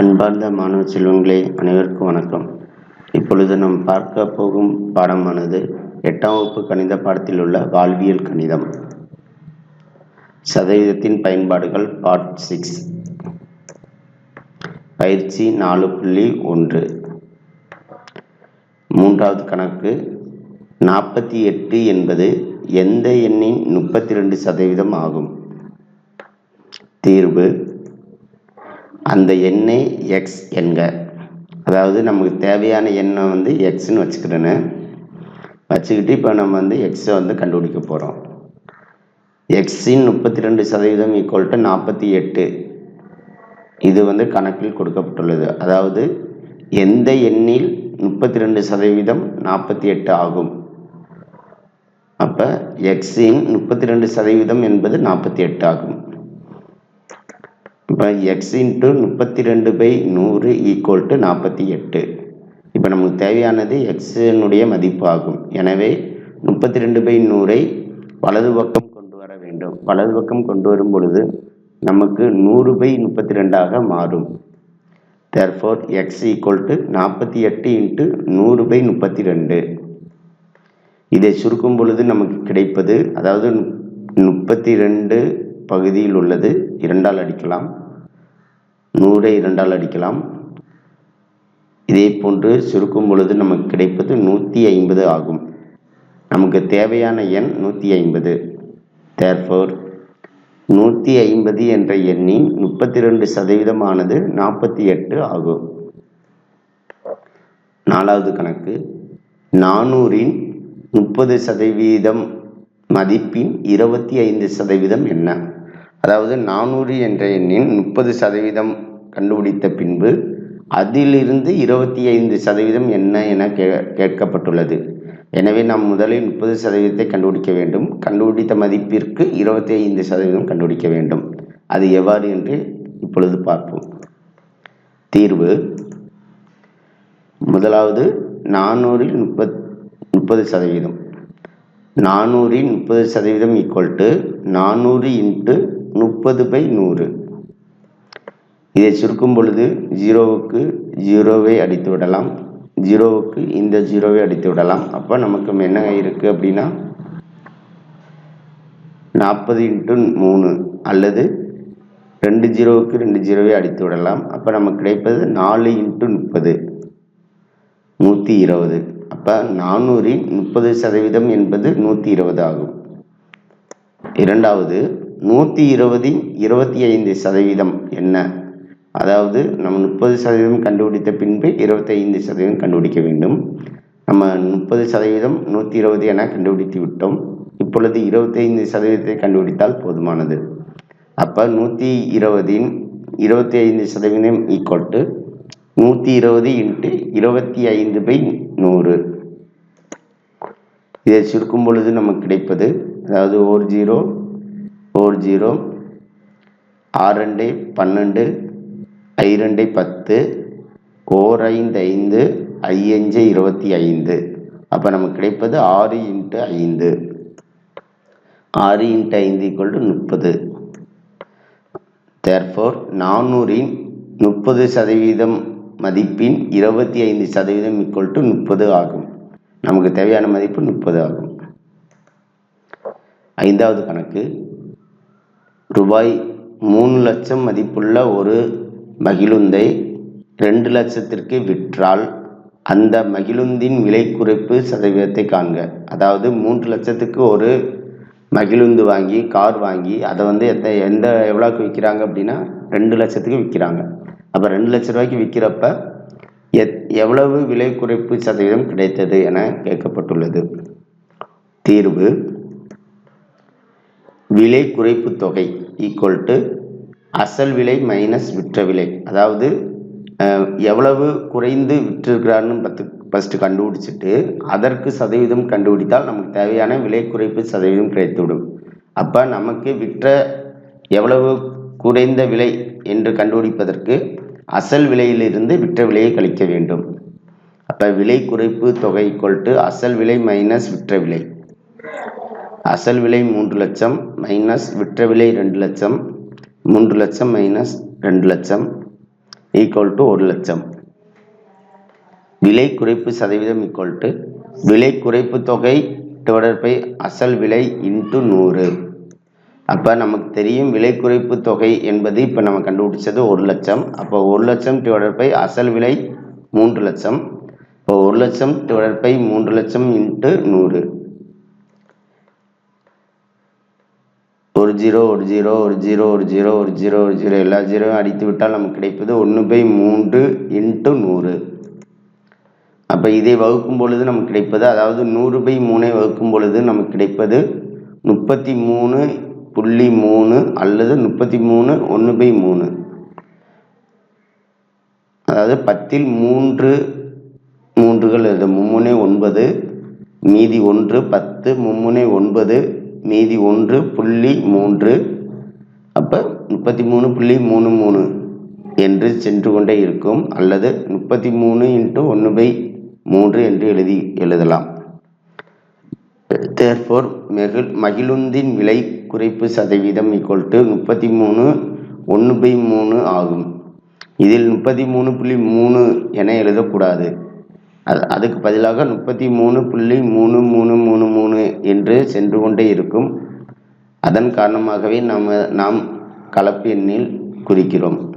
அன்பார்ந்த மாணவ செல்வங்களே அனைவருக்கும் வணக்கம். இப்பொழுது நாம் பார்க்க போகும் பாடமானது எட்டாம் வகுப்பு கணித பாடத்தில் உள்ள வாழ்வியல் கணிதம். சதவீதத்தின் பயன்பாடுகள் பார்ட் சிக்ஸ் பயிற்சி நாலு புள்ளி ஒன்று. மூன்றாவது கணக்கு. நாற்பத்தி எட்டு என்பது எந்த எண்ணின் முப்பத்தி ரெண்டு சதவீதம் ஆகும். தீர்வு அந்த எண்ணை எக்ஸ் என்க. அதாவது நமக்கு தேவையான எண்ணை வந்து எக்ஸ்ன்னு வச்சுக்கிறேன்னு வச்சுக்கிட்டு இப்போ நம்ம வந்து எக்ஸை வந்து கண்டுபிடிக்க போகிறோம் எக்ஸின் முப்பத்தி ரெண்டு சதவீதம் ஈக்குவல் டு நாற்பத்தி எட்டு. இது வந்து கணக்கில் கொடுக்கப்பட்டுள்ளது. அதாவது எந்த எண்ணில் முப்பத்தி ரெண்டு சதவீதம் நாற்பத்தி எட்டு ஆகும்? அப்போ எக்ஸின் முப்பத்தி ரெண்டு சதவீதம் என்பது நாற்பத்தி எட்டு ஆகும். இப்போ எக்ஸ் இன்ட்டு முப்பத்தி ரெண்டு பை நூறு ஈக்குவல் டு நாற்பத்தி எட்டு. இப்போ நமக்கு தேவையானது எக்ஸினுடைய மதிப்பு ஆகும் எனவே முப்பத்தி ரெண்டு பை நூறை வலது பக்கம் கொண்டு வர வேண்டும். வலது பக்கம் கொண்டு வரும் பொழுது நமக்கு நூறு பை முப்பத்தி ரெண்டாக மாறும். தேர்ஃபோர் எக்ஸ் ஈக்குவல் டு நாற்பத்தி எட்டு இன்ட்டு நூறு பை முப்பத்தி ரெண்டு இதை சுருக்கும் பொழுது நமக்கு கிடைப்பது அதாவது முப்பத்தி ரெண்டு பகுதியில் உள்ளது. இரண்டால் அடிக்கலாம். நூறை இரண்டால் அடிக்கலாம். இதே போன்று சுருக்கும் பொழுது நமக்கு கிடைப்பது நூற்றி ஐம்பது ஆகும். நமக்கு தேவையான எண் நூற்றி ஐம்பது. தேர்ஃபோர் நூற்றி ஐம்பது என்ற எண்ணின் முப்பத்தி ரெண்டு சதவீதமானது நாற்பத்தி எட்டு ஆகும். நாலாவது கணக்கு. நானூறின் முப்பது சதவீதம் மதிப்பின் இருபத்தி ஐந்து சதவீதம் என்ன? அதாவது நானூறு என்ற எண்ணின் முப்பது சதவீதம் கண்டுபிடித்த பின்பு அதிலிருந்து இருபத்தி ஐந்து சதவீதம் என்ன என கே கேட்கப்பட்டுள்ளது. எனவே நாம் முதலில் முப்பது சதவீதத்தை கண்டுபிடிக்க வேண்டும். கண்டுபிடித்த மதிப்பிற்கு இருபத்தி ஐந்து சதவீதம் கண்டுபிடிக்க வேண்டும். அது எவ்வாறு என்று இப்பொழுது பார்ப்போம். தீர்வு. முதலாவது நானூறில் முப்பத் முப்பது சதவீதம். நானூறின் முப்பது சதவீதம் ஈக்குவல் டு நானூறு இன்ட்டு முப்பது பை நூறு. இதை சுருக்கும் பொழுது ஜீரோவுக்கு ஜீரோவை அடித்து விடலாம். ஜீரோவுக்கு இந்த ஜீரோவை அடித்து விடலாம். அப்போ நமக்கு என்ன இருக்குது அப்படின்னா நாற்பது இன்ட்டு மூணு அல்லது ரெண்டு ஜீரோவுக்கு ரெண்டு ஜீரோவை அடித்து விடலாம். அப்போ நமக்கு கிடைப்பது நாலு இன்ட்டு முப்பது. நூற்றி இருபது. அப்போ நானூறின் முப்பது சதவீதம் என்பது நூற்றி இருபது ஆகும். இரண்டாவது நூற்றி இருபதின் இருபத்தி ஐந்து சதவீதம் என்ன? அதாவது நம்ம முப்பது சதவீதம் கண்டுபிடித்த பின்பு இருபத்தைந்து சதவீதம் கண்டுபிடிக்க வேண்டும். நம்ம முப்பது சதவீதம் நூற்றி இருபது என கண்டுபிடித்து விட்டோம். இப்பொழுது இருபத்தைந்து சதவீதத்தை கண்டுபிடித்தால் போதுமானது. அப்போ நூற்றி இருபதின் இருபத்தி ஐந்து சதவீதம் ஈக்குவல் டு நூற்றி இருபது இன்ட்டு இருபத்தி ஐந்து பை நூறு. இதை சுருக்கும் பொழுது நமக்கு கிடைப்பது அதாவது ஓர் ஜீரோ ஃபோர் ஜீரோ ஆறு ரெண்டு பன்னெண்டு ஐ ரெண்டு பத்து ஓர் ஐந்து ஐந்து ஐயஞ்சு இருபத்தி ஐந்து. அப்போ நமக்கு கிடைப்பது ஆறு இன்ட்டு ஐந்து. ஆறு இன்ட்டு ஐந்து ஈக்குவல் டு முப்பது. தேர்ஃபோர் நானூறின் முப்பது சதவீதம் மதிப்பின் இருபத்தி ஐந்து சதவீதம் ஈக்குவல் டு முப்பது ஆகும். நமக்கு தேவையான மதிப்பு முப்பது ஆகும். ஐந்தாவது கணக்கு. ரூபாய் மூணு லட்சம் மதிப்புள்ள ஒரு மகிழுந்தை ரெண்டு லட்சத்திற்கு விற்றால் அந்த மகிழுந்தின் விலை குறைப்பு சதவீதத்தை காண்க. அதாவது மூன்று லட்சத்துக்கு ஒரு மகிழுந்து வாங்கி கார் வாங்கி அதை வந்து எத்த எந்த எவ்வளோக்கு விற்கிறாங்க அப்படின்னா ரெண்டு லட்சத்துக்கு விற்கிறாங்க. அப்போ ரெண்டு லட்ச ரூபாய்க்கு விற்கிறப்ப எத் எவ்வளவு விலை குறைப்பு சதவீதம் கிடைத்தது என கேட்கப்பட்டுள்ளது. தீர்வு விலை குறைப்பு தொகை ஈக்குவல் டு அசல் விலை மைனஸ் விற்ற விலை. அதாவது எவ்வளவு குறைந்து விற்றிருக்கிறான்னு பத்து ஃபஸ்ட்டு கண்டுபிடிச்சிட்டு அதற்கு சதவீதம் கண்டுபிடித்தால் நமக்கு தேவையான விலை குறைப்பு சதவீதம் கிடைத்துவிடும். அப்போ நமக்கு விற்ற எவ்வளவு குறைந்த விலை என்று கண்டுபிடிப்பதற்கு அசல் விலையிலிருந்து விற்ற விலையை கழிக்க வேண்டும். அப்போ விலை குறைப்பு தொகை கொல்ட்டு அசல் விலை மைனஸ் விற்ற விலை. அசல் விலை மூன்று லட்சம் மைனஸ் விற்ற விலை ரெண்டு லட்சம் மூன்று லட்சம் மைனஸ் ரெண்டு லட்சம் ஈக்குவல் டு ஒரு லட்சம். விலை குறைப்பு சதவீதம் ஈக்குவல் டு விலை குறைப்பு தொகை டிவைடட் பை அசல் விலை இன்ட்டு நூறு. அப்போ நமக்கு தெரியும் விலை குறைப்பு தொகை என்பது இப்போ நம்ம கண்டுபிடிச்சது ஒரு லட்சம். அப்போ ஒரு லட்சம் டிவைடட் பை அசல் விலை மூன்று லட்சம். இப்போ ஒரு லட்சம் டிவைடட் பை மூன்று லட்சம் இன்ட்டு நூறு. ஒரு ஜீரோ ஒரு ஜீரோ ஒரு ஜீரோ ஒரு ஜீரோ ஒரு ஜீரோ ஒரு ஜீரோ எல்லா ஜீரோவும் அடித்து விட்டால் நமக்கு கிடைப்பது ஒன்று பை மூன்று இன்ட்டு நூறு. அப்போ இதை வகுக்கும் பொழுது நமக்கு கிடைப்பது அதாவது நூறு பை மூணை வகுக்கும் பொழுது நமக்கு கிடைப்பது முப்பத்தி மூணு புள்ளி மூணு அல்லது முப்பத்தி மூணு ஒன்று பை மூணு. அதாவது பத்தில் மூன்று மூன்றுகள் மும்முனை ஒன்பது மீதி ஒன்று பத்து மும்முனை ஒன்பது மீதி ஒன்று புள்ளி மூன்று. அப்போ முப்பத்தி மூணு புள்ளி மூணு மூணு என்று சென்று கொண்டே இருக்கும். அல்லது முப்பத்தி மூணு இன்ட்டு ஒன்று பை மூன்று என்று எழுதி எழுதலாம். தேர்ஃபோர் மெகிழ் மகிழுந்தின் விலை குறைப்பு சதவீதம் ஈக்குவல் டு முப்பத்தி மூணு ஒன்று பை மூணு ஆகும். இதில் முப்பத்தி மூணு புள்ளி மூணு என எழுதக்கூடாது. அது அதுக்கு பதிலாக முப்பத்தி மூணு புள்ளி மூணு மூணு மூணு மூணு என்று சென்று கொண்டே இருக்கும். அதன் காரணமாகவே நாம் நாம் கலப்பு எண்ணில் குறிக்கிறோம்.